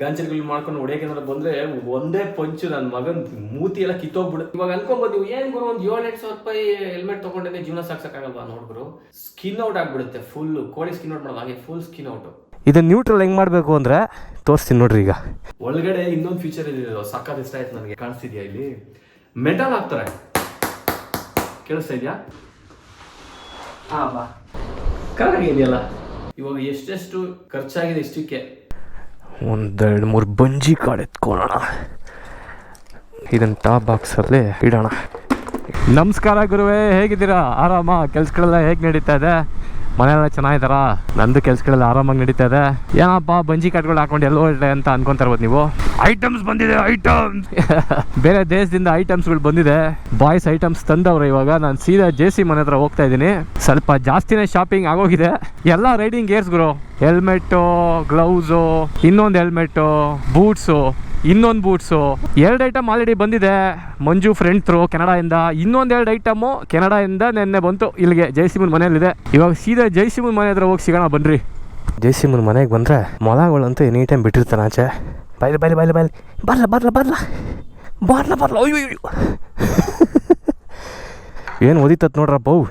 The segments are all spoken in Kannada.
ಗಾಂಚರ್ಗಳು ಮಾಡ್ಕೊಂಡು ಹೊಡೆಯಕ್ಕೆ ಏನಾದ್ರು ಬಂದ್ರೆ ಒಂದೇ ಪಂಚು ನನ್ನ ಮಗನ್ ಮೂತಿ ಎಲ್ಲ ಕಿತ್ತೋಗ್ಬಿಡು. ಇವಾಗ ಅನ್ಕೊಂಬೋದು ನೀವು ಏನ್ ಗುರು ಒಂದು ಏಳು ಎಂಟು ಸಾವಿರ ರೂಪಾಯಿ ಹೆಲ್ಮೆಟ್ ತಗೊಂಡೇ ಜೀವನ ಸಾಕ್ಸಕ್ಕಾಗಲ್ವಾ ನೋಡ್ಬಿರು ಸ್ಕಿನ್ ಔಟ್ ಆಗ್ಬಿಡುತ್ತೆ ಫುಲ್ ಕೋಳಿ ಸ್ಕಿನ್ ಔಟ್ ಮಾಡೋದು ಹಾಗೆ ಫುಲ್ ಸ್ಕಿನ್ ಔಟ್ ಇದು ನ್ಯೂಟ್ರಲ್ ಹೆಂಗ್ ಮಾಡಬೇಕು ಅಂದ್ರೆ ತೋರಿಸ್ತೀನಿ ನೋಡ್ರಿ ಈಗ. ಒಳಗಡೆ ಇನ್ನೊಂದು ಫೀಚರ್ ಇದೆ ಸಕ್ಕತ್ ಇಷ್ಟ ಆಯ್ತು ನನಗೆ ಕಾಣಿಸ್ತಿದ್ಯಾ ಇಲ್ಲಿ? ಮೆಟಲ್ ಹಾಕ್ತಾರೆ. ಕೇಳಿಸ್ತಾ ಇದೆಯಾ? ಹಾ ಬಾ. ಕರೆಕ್ಟಾಗಿ ಇದೆಯಲ್ಲ ಇವಾಗ ಎಷ್ಟೆಷ್ಟು ಖರ್ಚಾಗಿದೆ ಇಷ್ಟಕ್ಕೆ? ಒಂದೆರಡು ಮೂರು ಬಂಜಿ ಕಾಳು ಎತ್ಕೊಳ್ಳೋಣ ಇದನ್ನು ಟಾಪ್ ಬಾಕ್ಸಲ್ಲಿ ಇಡೋಣ. ನಮಸ್ಕಾರ ಗುರುವೇ, ಹೇಗಿದ್ದೀರಾ? ಆರಾಮ? ಕೆಲಸಗಳೆಲ್ಲ ಹೇಗೆ ನಡೀತಾ ಇದೆ? ಮನೆಯೆಲ್ಲ ಚೆನ್ನಾಗಿದ್ದಾರಾ? ನಂದು ಕೆಲ್ಸಗಳೆಲ್ಲ ಆರಾಮಾಗಿ ನಡೀತಾ ಇದೆ. ಏನಪ್ಪ ಬಂಜಿ ಕಟ್ಗಳು ಹಾಕೊಂಡು ಎಲ್ಲೋ ಇಲ್ಲ ಅಂತ ಅನ್ಕೊಂತಾ ಇರ್ಬೋದು ನೀವು? ಐಟಮ್ಸ್ ಬಂದಿದೆ ಐಟಮ್ಸ್ ಬೇರೆ ದೇಶದಿಂದ ಐಟಮ್ಸ್ಗಳು ಬಂದಿದೆ. ಬಾಯ್ಸ್ ಐಟಮ್ಸ್ ತಂದವ್ರೆ ಇವಾಗ. ನಾನು ಸೀದಾ ಜೆ ಸಿ ಮನೆ ಹತ್ರ ಹೋಗ್ತಾ ಇದ್ದೀನಿ. ಸ್ವಲ್ಪ ಜಾಸ್ತಿನೇ ಶಾಪಿಂಗ್ ಆಗೋಗಿದೆ. ಎಲ್ಲ ರೈಡಿಂಗ್ ಗೇರ್ಸ್ ಗುರು. ಹೆಲ್ಮೆಟ್ಟು ಗ್ಲೌಸು ಇನ್ನೊಂದು ಹೆಲ್ಮೆಟ್ಟು ಬೂಟ್ಸು ಇನ್ನೊಂದು ಬೂಟ್ಸು ಎರಡು ಐಟಮ್ ಆಲ್ರೆಡಿ ಬಂದಿದೆ. ಮಂಜು ಫ್ರೆಂಡ್ ಥ್ರೂ ಕೆನಡಾಯಿಂದ. ಇನ್ನೊಂದು ಎರಡು ಐಟಮು ಕೆನಡಾಯಿಂದ ನೆನ್ನೆ ಬಂತು. ಇಲ್ಲಿಗೆ ಜಯಸಿಮನ್ ಮನೆಯಲ್ಲಿದೆ. ಇವಾಗ ಸೀದಾ ಜಯಸಿಮನ್ ಮನೆ ಹತ್ರ ಹೋಗಿ ಸಿಗೋಣ, ಬನ್ರಿ. ಜಯಸಿಮನ್ ಮನೆಗೆ ಬಂದರೆ ಮೊಲಗಳಂತೂ ಎನಿ ಟೈಮ್ ಬಿಟ್ಟಿರ್ತಾನೆ ಆಚೆ. ಬೈಲಿ ಬೈಲಿ ಬೈಲಿ ಬೈಲಿ ಬರ್ಲ ಬರ್ಲ ಬರ್ಲ. ಬರ್ಲ ಬರ್ಲ. ಅಯ್ಯೋ ಏನು ಓದಿತತ್ ನೋಡ್ರಪ್ಪ ಅವು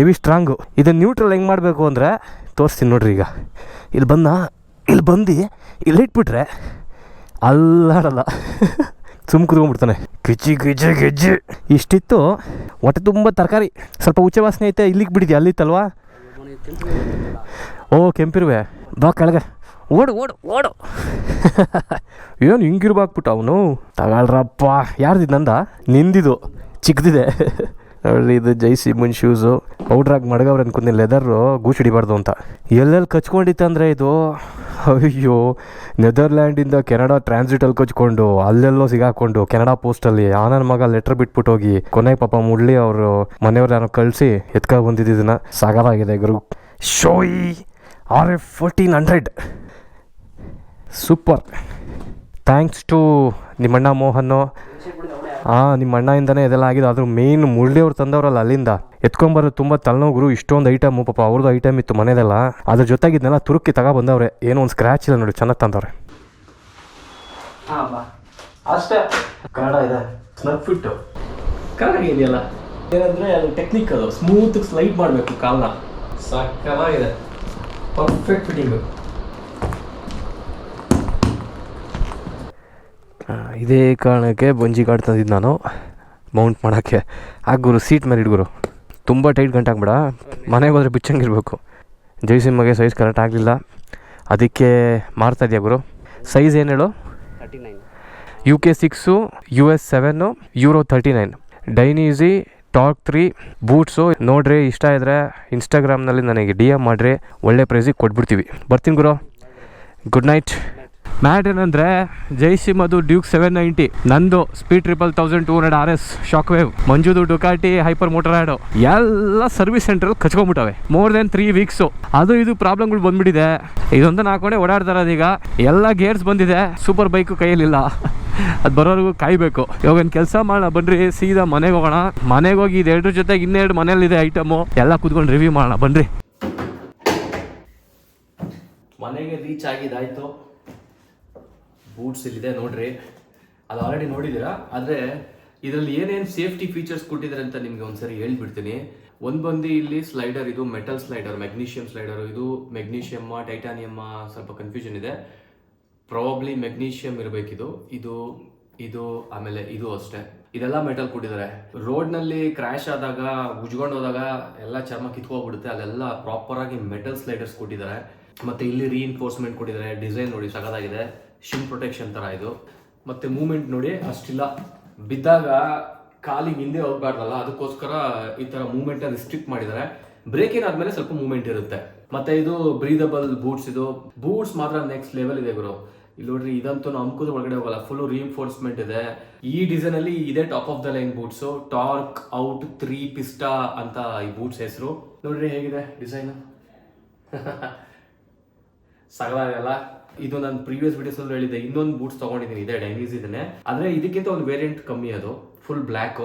ಎವಿ ಸ್ಟ್ರಾಂಗು ಇದನ್ನು ನ್ಯೂಟ್ರಲ್ ಹೆಂಗೆ ಮಾಡಬೇಕು ಅಂದರೆ, ತೋರಿಸ್ತೀನಿ ನೋಡ್ರಿ ಈಗ. ಇಲ್ಲಿ ಬಂದ ಇಲ್ಲಿ ಬಂದು, ಇಲ್ಲಿ ಇಟ್ಬಿಟ್ರೆ ಅಲ್ಲಾಡಲ್ಲ. ಸುಮ್ ಕುತ್ಕೊಂಡ್ಬಿಡ್ತಾನೆ ಗಿಜ್ಜಿ ಗಿಜ್ಜಿ ಗಿಜ್ಜಿ. ಇಷ್ಟಿತ್ತು. ಹೊಟ್ಟೆ ತುಂಬ ತರಕಾರಿ. ಸ್ವಲ್ಪ ಉಚ್ಚ ವಾಸನೆ ಐತೆ, ಇಲ್ಲಿಗೆ ಬಿಡಿದ್ಯಾ? ಅಲ್ಲಿತ್ತಲ್ವಾ? ಓ, ಕೆಂಪಿರುವೆ. ಬಾ ಕೆಳಗೆ. ಓಡು ಓಡು ಓಡು. ಏನು ಹಿಂಗಿರ್ಬಾಕ್ಬಿಟ್ಟು ಅವನು? ತಗೊಳ್ರಪ್ಪ. ಯಾರ್ದಿದ್ದು ನಂದ? ನಿಂದಿದು. ಚಿಕ್ಕದಿದೆ ನೋಡ್ರಿ ಇದು ಜೈಸಿ ಮುನ್ ಶೂಸು ಪೌಡ್ರಾಗಿ ಮಡಗವ್ರೆ ಅನ್ಕೊಂಡಿ ಲೆದರು ಗೂಚ್ ಹಿಡಿಬಾರ್ದು ಅಂತ. ಎಲ್ಲೆಲ್ಲಿ ಕಚ್ಕೊಂಡಿತ್ತಂದರೆ ಇದು, ಅಯ್ಯೋ, ನೆದರ್ಲ್ಯಾಂಡಿಂದ ಕೆನಡಾ ಟ್ರಾನ್ಸಿಟಲ್ಲಿ ಕಚ್ಕೊಂಡು, ಅಲ್ಲೆಲ್ಲೋ ಸಿಗಾಕೊಂಡು, ಕೆನಡಾ ಪೋಸ್ಟಲ್ಲಿ ಆ ನನ್ನ ಮಗ ಲೆಟ್ರ್ ಬಿಟ್ಬಿಟ್ಟು ಹೋಗಿ ಕೊನೆಗೆ ಪಾಪ ಮುಳ್ಳಿ ಅವರು ಮನೆಯವ್ರು ಯಾರೋ ಕಳಿಸಿ ಎತ್ಕೊಂಡು ಬಂದಿದ್ದನ್ನ ಸಾಗರಾಗಿದೆ ಗುರು. Shoei R F fourteen hundred super thanks to ನಿಮ್ಮಣ್ಣ ಮೋಹನ್ನು. ಹಾಂ ನಿಮ್ಮ ಅಣ್ಣಯಿಂದನೇ ಇದೆಲ್ಲ ಆಗಿದೆ. ಅದ್ರ ಮೇಯ್ನ್ ಮುರಳಿಯವ್ರು ತಂದವರಲ್ಲ ಅಲ್ಲಿಂದ. ಎತ್ಕೊಂಬರೋದು ತುಂಬ ತಲೆನೋಗ್ರು ಇಷ್ಟೊಂದು ಐಟಮು ಪಾಪ ಅವ್ರದ್ದು ಐಟಮ್ ಇತ್ತು ಮನೆದೆಲ್ಲ. ಅದ್ರ ಜೊತೆಗಿದ್ನೆಲ್ಲ ತುರುಕಿ ತಗ ಬಂದವ್ರೆ ಏನೋ ಒಂದು ಸ್ಕ್ರ್ಯಾಚ್ ಇಲ್ಲ ನೋಡಿ ಚೆನ್ನಾಗಿ ತಂದವ್ರೆ. ಅಷ್ಟೇ. ಕನ್ನಡ ಇದೆ. ಸ್ನಗ್ ಫಿಟ್ಟು ಕನ್ನಡ ಇದೆಯಲ್ಲ? ಏನಂದ್ರೆ ಅದು ಟೆಕ್ನಿಕ್ ಅದು. ಸ್ಮೂತ್ ಸ್ಲೈಡ್ ಮಾಡಬೇಕು ಕಾಲ್ನ. ಇದೆ ಪರ್ಫೆಕ್ಟ್ ಫಿಟ್ಟಿಂಗು ಇದೇ ಕಾರಣಕ್ಕೆ ಬೊಂಜಿ ಕಾರ್ಡ್ ತಂದಿದ್ದು ನಾನು. ಮೌಂಟ್ ಮಾಡೋಕ್ಕೆ. ಗುರು ಸೀಟ್ ಮೇಲೆ ಇಡ್ಗುರು ತುಂಬ ಟೈಟ್ ಗಂಟಾಗ್ಬೇಡ ಮನೆಗೆ ಹೋದ್ರೆ ಬಿಚ್ಚಂಗಿರ್ಬೇಕು ಜೈಸಿಮ್ಮಗೆ ಸೈಜ್ ಕರೆಕ್ಟ್ ಆಗಲಿಲ್ಲ. ಅದಕ್ಕೆ ಮಾರ್ತಾ ಇದೆಯಾ ಗುರು? ಸೈಜ್ ಏನು ಹೇಳು? UK six US seven euro thirty nine ಡೈನೀಸಿ talk three boots ನೋಡ್ರಿ ಇಷ್ಟ ಇದ್ದರೆ ಇನ್ಸ್ಟಾಗ್ರಾಮ್ನಲ್ಲಿ ನನಗೆ ಡಿ ಎಂ ಮಾಡಿರಿ. ಒಳ್ಳೆ ಪ್ರೈಸಿಗೆ ಕೊಟ್ಬಿಡ್ತೀವಿ. ಬರ್ತೀನಿ ಗುರು. ಗುಡ್ ನೈಟ್ ಮ್ಯಾಟ್ ಏನಂದರೆ ಜೈಸಿಮ್ ಅದು ಡ್ಯೂಕ್ ಸೆವೆನ್ ನೈಂಟಿ ನಂದು speed triple thousand two hundred R S shock wave ಮಂಜುದು Ducati, hyper motor ಆ್ಯಡು ಎಲ್ಲ ಸರ್ವಿಸ್ ಸೆಂಟರ್ ಕಚ್ಕೊಂಡ್ಬಿಟ್ಟವೆ ಮೋರ್ ದೆನ್ ತ್ರೀ ವೀಕ್ಸು ಅದು ಇದು ಪ್ರಾಬ್ಲಮ್ಗಳು ಬಂದ್ಬಿಟ್ಟಿದೆ. ಇದೊಂದನ್ನು ಹಾಕೊಂಡೆ ಓಡಾಡ್ತಾ ಅದೀಗ ಎಲ್ಲ ಗೇರ್ಸ್ ಬಂದಿದೆ. ಸೂಪರ್ ಬೈಕು ಕೈಯಲ್ಲಿಲ್ಲ. ಅದು ಬರೋವರೆಗೂ ಕಾಯಬೇಕು. ಇವಾಗ ಒಂದು ಕೆಲಸ ಮಾಡೋಣ. ಬನ್ರಿ, ಸೀದಾ ಮನೆಗೆ ಹೋಗೋಣ. ಮನೆಗೆ ಹೋಗಿ ಇದೆರಡ್ರ ಜೊತೆಗೆ ಇನ್ನೆರಡು ಮನೇಲಿದೆ ಐಟಮು ಎಲ್ಲ ಕೂತ್ಕೊಂಡು ರಿವ್ಯೂ ಮಾಡೋಣ. ಬನ್ರಿ. ಮನೆಗೆ ರೀಚ್ ಆಗಿದ್ದಾಯ್ತು. ಬೂಟ್ಸ್ ಇಲ್ಲಿದೆ ನೋಡ್ರಿ. ಅದು ಆಲ್ರೆಡಿ ನೋಡಿದ್ದೀರಾ? ಆದರೆ ಇದರಲ್ಲಿ ಏನೇನು ಸೇಫ್ಟಿ ಫೀಚರ್ಸ್ ಕೊಟ್ಟಿದ್ದಾರೆ ಅಂತ ನಿಮಗೆ ಒಂದ್ಸರಿ ಹೇಳ್ಬಿಡ್ತೀನಿ. ಒಂದು ಬಂದು ಇಲ್ಲಿ ಸ್ಲೈಡರ್ ಇದು ಮೆಟಲ್ ಸ್ಲೈಡರ್ ಮೆಗ್ನೀಷಿಯಂ ಸ್ಲೈಡರ್ ಇದು ಮೆಗ್ನೀಷಿಯಮ್ಮ ಟೈಟಾನಿಯಮ್ಮ ಸ್ವಲ್ಪ ಕನ್ಫ್ಯೂಷನ್ ಇದೆ. ಪ್ರಾಬಬ್ಲಿ ಮೆಗ್ನೀಷಿಯಂ ಇರಬೇಕಿದು. ಇದು ಇದು, ಆಮೇಲೆ ಇದು ಅಷ್ಟೇ. ಇದೆಲ್ಲ ಮೆಟಲ್ ಕೊಟ್ಟಿದ್ದಾರೆ. ರೋಡ್ನಲ್ಲಿ ಕ್ರ್ಯಾಶ್ ಆದಾಗ, ಉಜ್ಕೊಂಡು ಹೋದಾಗ ಎಲ್ಲ ಚರ್ಮ ಕಿತ್ಕೋಗ್ಬಿಡುತ್ತೆ ಅಲ್ಲೆಲ್ಲ ಪ್ರಾಪರ್ ಆಗಿ ಮೆಟಲ್ ಸ್ಲೈಡರ್ಸ್ ಕೊಟ್ಟಿದ್ದಾರೆ. ಮತ್ತೆ ಇಲ್ಲಿ ರೀಇನ್ಫೋರ್ಸ್ಮೆಂಟ್ ಕೊಟ್ಟಿದ್ದಾರೆ. ಡಿಸೈನ್ ನೋಡಿ ಸಗದಾಗಿದೆ ಶಿನ್ ಪ್ರೊಟೆಕ್ಷನ್ ತರ ಇದು. ಮತ್ತೆ ಮೂವ್ಮೆಂಟ್ ನೋಡಿ ಅಷ್ಟಿಲ್ಲ. ಬಿದ್ದಾಗ ಕಾಲಿಗೆ ಹಿಂದೆ ಹೋಗ್ಬಾರ್ದಲ್ಲ, ಅದಕ್ಕೋಸ್ಕರ ಈ ತರ ಮೂವ್ಮೆಂಟ್ ರಿಸ್ಟ್ರಿಕ್ಟ್ ಮಾಡಿದ್ದಾರೆ. ಬ್ರೇಕಿಂಗ್ ಆದ್ಮೇಲೆ ಸ್ವಲ್ಪ ಮೂವ್ಮೆಂಟ್ ಇರುತ್ತೆ. ಮತ್ತೆ ಇದು ಬ್ರೀದಬಲ್ ಬೂಟ್ಸ್ ಇದು. ಬೂಟ್ಸ್ ಮಾತ್ರ ನೆಕ್ಸ್ಟ್ ಲೆವೆಲ್ ಇದೆ ಗುರು. ಇಲ್ಲಿ ನೋಡ್ರಿ, ಇದಂತೂ ನಾವು ಒಳಗಡೆ ಹೋಗಲ್ಲ. ಫುಲ್ ರಿಇನ್ಫೋರ್ಸ್ಮೆಂಟ್ ಇದೆ. ಈ ಡಿಸೈನ್ ಅಲ್ಲಿ ಇದೇ top of the line boots torque out three pista ಅಂತ ಈ ಬೂಟ್ಸ್ ಹೆಸರು. ನೋಡ್ರಿ ಹೇಗಿದೆ ಡಿಸೈನ್ ಸಗಲಾಗಲ್ಲ. ಇದು ನಾನು ಪ್ರೀವಿಯಸ್ ವಿಡಿಯೋಸ್ ಅಲ್ಲಿ ಹೇಳಿದ್ದೆ, ಇನ್ನೊಂದು ಬೂಟ್ಸ್ ತಗೊಂಡಿದ್ದೀನಿ ಇದೆ ಡೈನೀಸ್ ಇದನ್ನೇ. ಆದ್ರೆ ಇದಕ್ಕಿಂತ ಒಂದು ವೇರಿಯಂಟ್ ಕಮ್ಮಿ ಅದು ಫುಲ್ ಬ್ಲ್ಯಾಕ್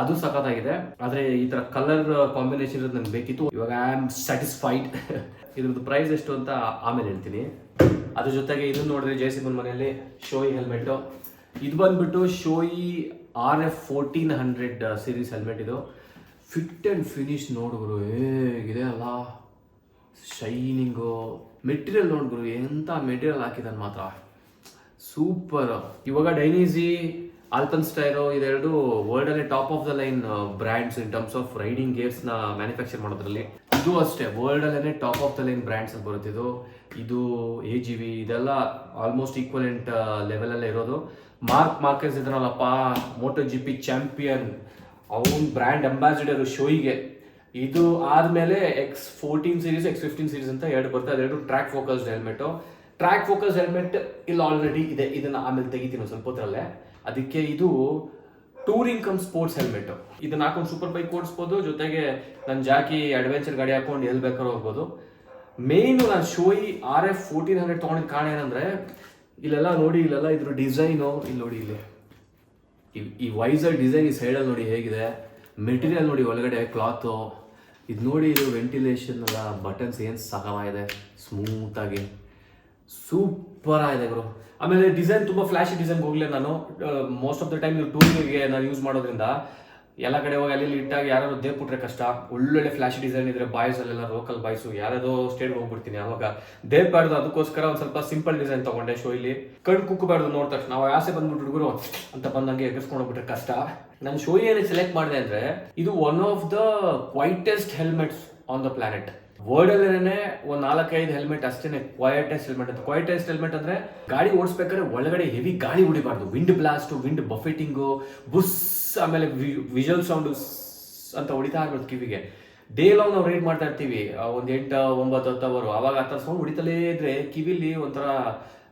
ಅದು ಸಖತ್ತಾಗಿದೆ. ಆದ್ರೆ ಈ ತರ ಕಲರ್ ಕಾಂಬಿನೇಷನ್ ಇರೋದು ನನಗೆ ಬೇಕಿತ್ತು. ಇವಾಗ ಐ ಆಮ್ ಸ್ಯಾಟಿಸ್ಫೈಡ್ ಇದ್ರದ್ದು ಪ್ರೈಸ್ ಎಷ್ಟು ಅಂತ ಆಮೇಲೆ ಹೇಳ್ತೀನಿ. ಅದ್ರ ಜೊತೆಗೆ ಇದನ್ನ ನೋಡಿದ್ರೆ ಜಯಸಿಮನ್ ಮನೆಯಲ್ಲಿ ಶೋಯಿ ಹೆಲ್ಮೆಟ್ ಇದು ಬಂದ್ಬಿಟ್ಟು Shoei R F fourteen hundred series helmet ಇದು. ಫಿಟ್ ಆ್ಯಂಡ್ ಫಿನಿಶ್ ನೋಡಿದ್ರು ಹೇಗಿದೆ ಅಲ್ಲ? ಶೈನಿಂಗು ಮೆಟೀರಿಯಲ್ ನೋಡಿದ್ರು ಎಂಥ ಮೆಟೀರಿಯಲ್ ಹಾಕಿದಾನೆ ಮಾತ್ರ. ಸೂಪರ್ ಇವಾಗ ಡೈನೀಸಿ ಆಲ್ಪನ್ ಸ್ಟೈರೋ ಇದೆರಡು ವರ್ಲ್ಡ್ ಅಲ್ಲಿ top of the line brands in terms of riding ಗೇರ್ಸ್ನ manufacture ಮಾಡೋದ್ರಲ್ಲಿ. ಇದು ಅಷ್ಟೇ ವರ್ಲ್ಡ್ ಅಲ್ಲೇ top of the line brands ಅಂತ ಬರುತ್ತೆ ಇದು. ಎ ಜಿ ವಿ ಇದೆಲ್ಲ ಆಲ್ಮೋಸ್ಟ್ ಈಕ್ವಲೆಂಟ್ ಲೆವೆಲ್ ಅಲ್ಲೇ ಇರೋದು. ಮಾರ್ಕ್ ಮಾರ್ಕೆಸ್ ಇದ್ರಲ್ಲಪ್ಪ ಮೋಟೋ ಜಿ ಪಿ ಚಾಂಪಿಯನ್ ಅವನ್ ಬ್ರ್ಯಾಂಡ್ ಅಂಬಾಸಿಡರ್ ಶೋಯಿಗೆ ಇದು ಆದ್ಮೇಲೆ X fourteen series X fifteen series ಅಂತ ಎರಡು ಬರ್ತಾ ಅದೆರಡು track focused helmet track focus helmet ಇಲ್ಲಿ ಆಲ್ರೆಡಿ ಇದೆ. ಇದನ್ನ ಆಮೇಲೆ ತೆಗಿತೀನಿ ಸ್ವಲ್ಪ ಹೊತ್ತರಲ್ಲೇ ಅದಕ್ಕೆ ಇದು ಟೂರಿಂಗ್ ಕಮ್ ಸ್ಪೋರ್ಟ್ಸ್ ಹೆಲ್ಮೆಟ್ ಇದನ್ನ ಹಾಕೊಂಡು ಸೂಪರ್ ಬೈಕ್ ಓಡಿಸ್ಬೋದು. ಜೊತೆಗೆ ನನ್ನ ಜಾಕಿ ಅಡ್ವೆಂಚರ್ ಗಾಡಿ ಹಾಕೊಂಡು ಎಲ್ಲಿ ಬೇಕಾದ್ರೂ ಹೋಗ್ಬೋದು. ಮೇನ್ ನಾನು Shoei R F fourteen hundred ತೊಗೊಂಡಿದ್ದ ಕಾರಣ ಏನಂದ್ರೆ, ಇಲ್ಲೆಲ್ಲ ನೋಡಿ, ಇಲ್ಲೆಲ್ಲ ಇದ್ರ ಡಿಸೈನು ಇಲ್ಲಿ ನೋಡಿ ಇಲ್ಲಿ. ಈ ವೈಸರ್ ಡಿಸೈನ್ ಈ ಸೈಡಲ್ಲಿ ನೋಡಿ ಹೇಗಿದೆ. ಮೆಟೀರಿಯಲ್ ನೋಡಿ ಒಳಗಡೆ ಕ್ಲಾತು ಇದು ನೋಡಿ ಇದು ವೆಂಟಿಲೇಷನ್ ಎಲ್ಲ ಬಟನ್ಸ್ ಏನು ಸಗವಾಗಿದೆ ಸ್ಮೂತಾಗಿ ಸೂಪರ್ ಆಗಿದೆ ಗುರು. ಆಮೇಲೆ ಡಿಸೈನ್ ತುಂಬ ಫ್ಲಾಶಿ ಡಿಸೈನ್ಗೆ ಹೋಗಲಿ ನಾನು. ಮೋಸ್ಟ್ ಆಫ್ ದ ಟೈಮ್ ನೀವು ಟೂರಿಗೆ ನಾನು ಯೂಸ್ ಮಾಡೋದ್ರಿಂದ ಎಲ್ಲ ಕಡೆ ಹೋಗಿ ಅಲ್ಲಿ ಇಟ್ಟಾಗ ಯಾರು ದೇವ್ಬಿಟ್ರೆ ಕಷ್ಟ. ಒಳ್ಳೊಳ್ಳೆ ಫ್ಲಾಶಿ ಡಿಸೈನ್ ಇದ್ರೆ ಬಾಯ್ಸ್ ಅಲ್ಲೆಲ್ಲ ಲೋಕಲ್ ಬಾಯ್ಸು ಯಾರ್ಯಾರೋ ಸ್ಟೇಟ್ ಹೋಗ್ಬಿಡ್ತೀನಿ ಅವಾಗ ದೇವ್ಬಾರ್ದು ಅದಕ್ಕೋಸ್ಕರ ಒಂದು ಸ್ವಲ್ಪ ಸಿಂಪಲ್ ಡಿಸೈನ್ ತಗೊಂಡೆ ಶೋ ಇಲ್ಲಿ. ಕಣ್ಣು ಕುಕ್ಕಬಾರ್ದು ನೋಡ್ತಕ್ಷಣ ನಾವು ಆಸೆ ಬಂದ್ಬಿಟ್ಟು ಹುಡುಗರು ಅಂತ ಬಂದಂಗೆ ಎಗರ್ಸ್ಕೊಂಡು ಹೋಗ್ಬಿಟ್ರೆ ಕಷ್ಟ. ನಾನು ಶೋ ಏನಕ್ಕೆ ಸೆಲೆಕ್ಟ್ ಮಾಡಿದೆ ಅಂದ್ರೆ, ಇದು one of the quietest helmets on the planet world ಒಂದ್ ನಾಲ್ಕೈದು ಹೆಲ್ಮೆಟ್ ಅಷ್ಟೇನೆ ಕ್ವೈಟೆಸ್ಟ್ ಹೆಲ್ಮೆಟ್ ಅಂತ ಕ್ವೈಟೆಸ್ಟ್ ಹೆಲ್ಮೆಟ್ ಅಂದ್ರೆ ಗಾಡಿ ಓಡಿಸ್ಬೇಕಾದ್ರೆ ಒಳಗಡೆ ಹೆವಿ ಗಾಳಿ ಹೊಡಿಬಾರ್ದು ವಿಂಡ್ ಬ್ಲಾಸ್ಟ್ ವಿಂಡ್ ಬಫೆಟಿಂಗು ಬುಸ್, ಆಮೇಲೆ ವಿಜುವಲ್ ಸೌಂಡ್ ಅಂತ ಹೊಡಿತಾ ಇರ್ಬೋದು ಕಿವಿಗೆ. ಡೇ ಲಾಂಗ್ ನಾವು ರೈಡ್ ಮಾಡ್ತಾ ಇರ್ತೀವಿ. ಒಂದು ಎಂಟು, ಒಂಬತ್ತು, ಹತ್ತು ಅವರು ಅವಾಗ ಆ ಥರ ಸೌಂಡ್ ಹೊಡಿತಲೇ ಇದ್ರೆ ಕಿವಿಲಿ ಒಂಥರ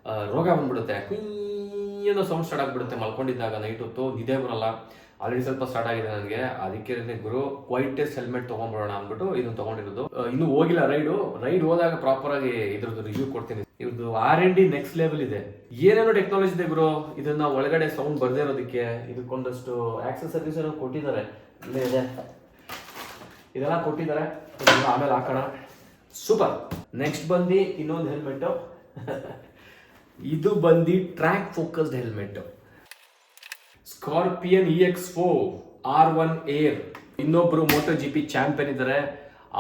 ರೋಗ ಬಂದ್ಬಿಡುತ್ತೆ. ಅನ್ನೋ ಸೌಂಡ್ ಸ್ಟಾರ್ಟ್ ಆಗಿಬಿಡುತ್ತೆ ಮಲ್ಕೊಂಡಿದ್ದಾಗ ನೈಟ್ ಹೊತ್ತು. ನಿದ್ದೆ ಬರಲ್ಲ. ಆಲ್ರೆಡಿ ಸ್ವಲ್ಪ ಸ್ಟಾರ್ಟ್ ಆಗಿದೆ ನನಗೆ ಅದಕ್ಕೆ ಗುರು ಕ್ವೈಟೆಸ್ಟ್ ಹೆಲ್ಮೆಟ್ ತಗೊಂಡ್ಬಿಡೋಣ ಅಂದ್ಬಿಟ್ಟು ಇದನ್ನು ತಗೊಂಡಿರೋದು. ಇನ್ನು ಹೋಗಿಲ್ಲ ರೈಡು ರೈಡ್ ಹೋದಾಗ ಪ್ರಾಪರ್ ಆಗಿ ಇದ್ರದ್ದು ರಿವ್ಯೂ ಕೊಡ್ತೀನಿ. ಇವ್ರದ್ದು R N D next level ಇದೆ. ಏನೇನೋ ಟೆಕ್ನಾಲಜಿ ಇದೆ ಗುರು? ಇದನ್ನ ಒಳಗಡೆ ಸೌಂಡ್ ಬರ್ದೇ ಇರೋದಕ್ಕೆ ಇದಕ್ಕೊಂದಷ್ಟು ಆಕ್ಸೆಸರೀಸ್ ಏನೋ ಕೊಟ್ಟಿದ್ದಾರೆ. ಇಲ್ಲೇ ಇದೆ. ಇದೆಲ್ಲ ಕೊಟ್ಟಿದ್ದಾರೆ. ಆಮೇಲೆ ಹಾಕೋಣ. ಸೂಪರ್ ನೆಕ್ಸ್ಟ್ ಬಂದು ಇನ್ನೊಂದು ಹೆಲ್ಮೆಟ್ ಇದು ಬಂದು track focused helmet Scorpion E X O R one air ಇನ್ನೊಬ್ರು ಮೋಟೋ ಜಿ ಪಿ ಚಾಂಪಿಯನ್ ಇದ್ದಾರೆ